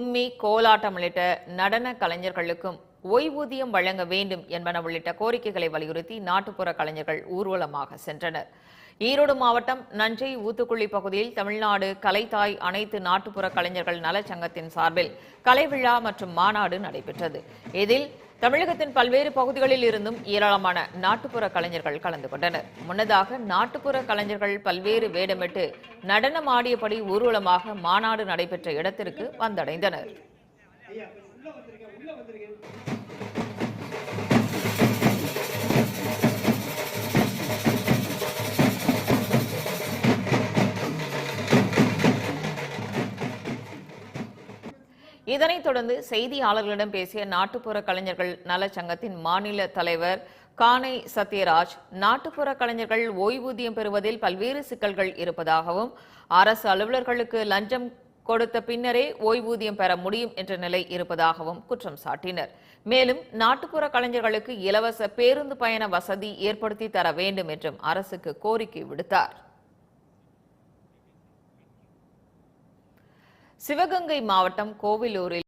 கும்மி கோலாட்டம் உள்ளிட்ட நடன கலைஞர்களுக்கும் ஓய்வூதியம் வழங்க வேண்டும் என்பன உள்ளிட்ட கோரிக்கைகளை வலியுறுத்தி நாட்டுப்புற கலைஞர்கள் ஊர்வலமாக சென்றனர். ஈரோடு மாவட்டம் நஞ்சை ஊத்துக்குழி பகுதியில் தமிழ்நாடு கலைத்தாய் அனைத்து நாட்டுப்புற கலைஞர்கள் நலச்சங்கத்தின் சார்பில் கலை விழா மற்றும் மாநாடு நடைபெற்றது. இதில் தமிழகத்தின் பல்வேறு பகுதிகளில் இருந்தும் ஏராளமான நாட்டுப்புற கலைஞர்கள் கலந்து கொண்டனர். முன்னதாக நாட்டுப்புற கலைஞர்கள் பல்வேறு வேடமிட்டு நடனமாடியபடி ஊர்வலமாக மாநாடு நடைபெற்ற இடத்திற்கு வந்தடைந்தனர். இதனைத் தொடர்ந்து செய்தியாளர்களிடம் பேசிய நாட்டுப்புற கலைஞர்கள் நலச்சங்கத்தின் மாநில தலைவர் கானை சத்யராஜ் நாட்டுப்புற கலைஞர்கள் ஓய்வூதியம் பெறுவதில் பல்வேறு சிக்கல்கள் இருப்பதாகவும் அரசு அலுவலர்களுக்கு லஞ்சம் கொடுத்த பின்னரே ஓய்வூதியம் பெற முடியும் என்ற நிலை இருப்பதாகவும் குற்றம் சாட்டினர். மேலும் நாட்டுப்புற கலைஞர்களுக்கு இலவச பேருந்து பயண வசதி ஏற்படுத்தி தர வேண்டும் என்றும் அரசுக்கு கோரிக்கை விடுத்தார். சிவகங்கை மாவட்டம் கோவிலூரில்